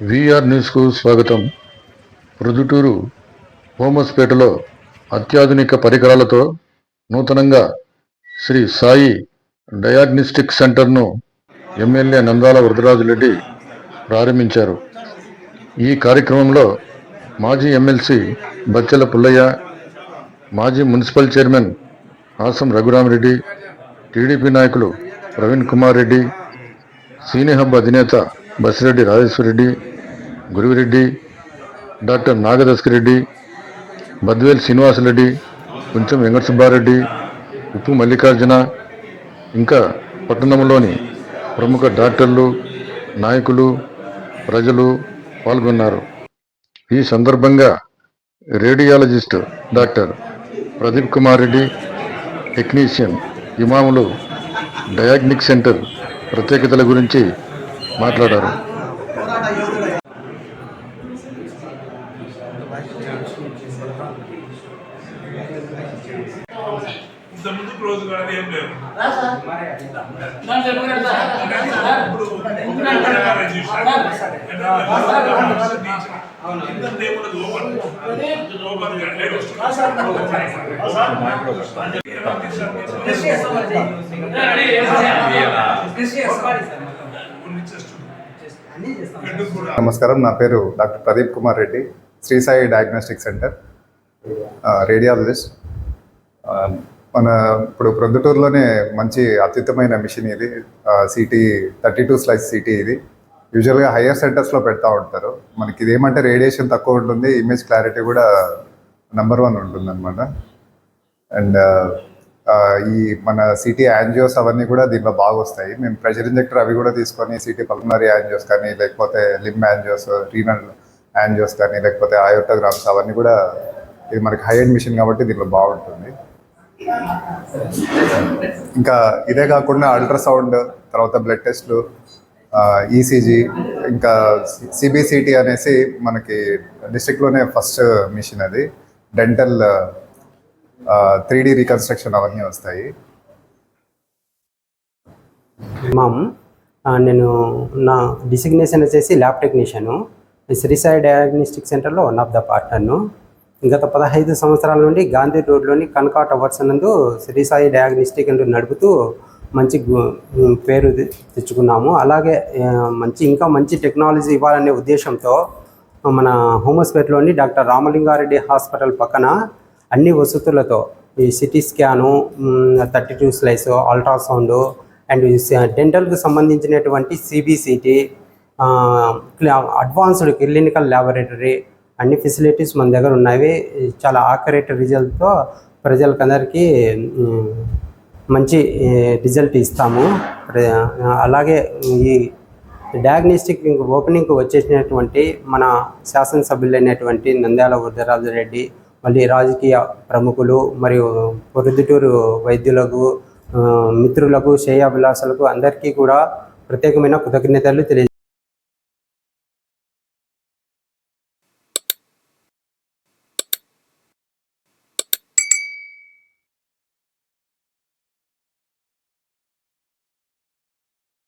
VR న్యూస్కు స్వాగతం. ప్రొద్దుటూరు హోమస్పేటలో అత్యాధునిక పరికరాలతో నూతనంగా శ్రీ సాయి డయాగ్నోస్టిక్ సెంటర్ను ఎమ్మెల్యే నందాల వరదరాజురెడ్డి ప్రారంభించారు. ఈ కార్యక్రమంలో మాజీ ఎమ్మెల్సీ బచ్చెల పుల్లయ్య మాజీ municipal chairman Asam Raghuramareddy TDP నాయకులు ప్రవీణ్ కుమార్ రెడ్డి సీనియర్ హబ్ అధినేత బసిరెడ్డి రాజేశ్వరరెడ్డి గురువిరెడ్డి డాక్టర్ నాగదస్కరెడ్డి బద్వేల్ శ్రీనివాసరెడ్డి కొంచెం వెంకట సుబ్బారెడ్డి ఉప్పు మల్లికార్జున ఇంకా పట్టణంలోని ప్రముఖ డాక్టర్లు నాయకులు ప్రజలు పాల్గొన్నారు. ఈ సందర్భంగా radiologist doctor Pradeep Kumar Reddy technician Imamulu diagnostic centre ప్రత్యేకతల గురించి మాట్లాడారు. ఇంత ముందు క్లోజ్ కాదు ఏం లేవు ఇప్పుడు నమస్కారం నా పేరు doctor Pradeep Kumar Reddy Sri Sai diagnostic centre radiologist మన ఇప్పుడు ప్రొద్దుటూరులోనే మంచి అత్యుత్తమైన మిషన్ ఇది CT thirty two slice CT ఇది. యూజువల్గా హయ్యర్ సెంటర్స్లో పెడతా ఉంటారు. మనకి ఇదేమంటే రేడియేషన్ తక్కువ ఉంటుంది ఇమేజ్ క్లారిటీ కూడా నెంబర్ వన్ ఉంటుంది అనమాట అండ్ ఈ మన సిటీ యాంజియోస్ అవన్నీ కూడా దీంట్లో బాగా వస్తాయి మేము ప్రెషర్ ఇంజెక్టర్ అవి కూడా తీసుకొని సిటీ పల్మనరీ యాంజియోస్ కానీ లేకపోతే లిమ్ యాంజియోస్ రీనల్ యాంజియోస్ కానీ లేకపోతే ఆయోటోగ్రామ్స్ అవన్నీ కూడా ఇది మనకి హై ఎండ్ మిషన్ కాబట్టి దీంట్లో బాగుంటుంది. ఇంకా ఇదే కాకుండా అల్ట్రాసౌండ్ తర్వాత బ్లడ్ టెస్ట్లు ఈసీజీ ఇంకా సిబిసిటీ అనేసి మనకి డిస్టిక్లోనే ఫస్ట్ మిషన్ అది. డెంటల్ త్రీ డి రీకన్స్ట్రక్షన్ అవన్నీ వస్తాయి. మామ్ నేను నా డిసిగ్నేషన్ వచ్చేసి ల్యాబ్ టెక్నీషియను శ్రీసాయి డయాగ్నోస్టిక్ సెంటర్లో వన్ ఆఫ్ ద పార్ట్నర్ను గత పదహైదు సంవత్సరాల నుండి గాంధీ రోడ్లోని కనకా టవర్స్ నందు శ్రీసాయి డయాగ్నోస్టిక్ అంటూ నడుపుతూ మంచి పేరు తెచ్చుకున్నాము. అలాగే మంచి ఇంకా మంచి టెక్నాలజీ ఇవ్వాలనే ఉద్దేశంతో మన హోమస్పేట్లోని డాక్టర్ రామలింగారెడ్డి హాస్పిటల్ పక్కన అన్ని వసతులతో ఈ city scan thirty two slice ultrasound and డెంటల్కి సంబంధించినటువంటి సిబిసిటీ అడ్వాన్స్డ్ క్లినికల్ ల్యాబొరేటరీ అన్ని ఫెసిలిటీస్ మన దగ్గర ఉన్నవి. చాలా ఆకరేట్ రిజల్ట్తో ప్రజలకందరికీ మంచి రిజల్ట్ ఇస్తాము. అలాగే ఈ డయాగ్నోస్టిక్ ఓపెనింగ్కి వచ్చేసినటువంటి మన శాసనసభ్యులైనటువంటి నంద్యాల వరదరాజు రెడ్డి మళ్ళీ రాజకీయ ప్రముఖులు మరియు పొరుదుటూరు వైద్యులకు మిత్రులకు శ్రేయాభిలాషులకు అందరికీ కూడా ప్రత్యేకమైన కృతజ్ఞతలు తెలియ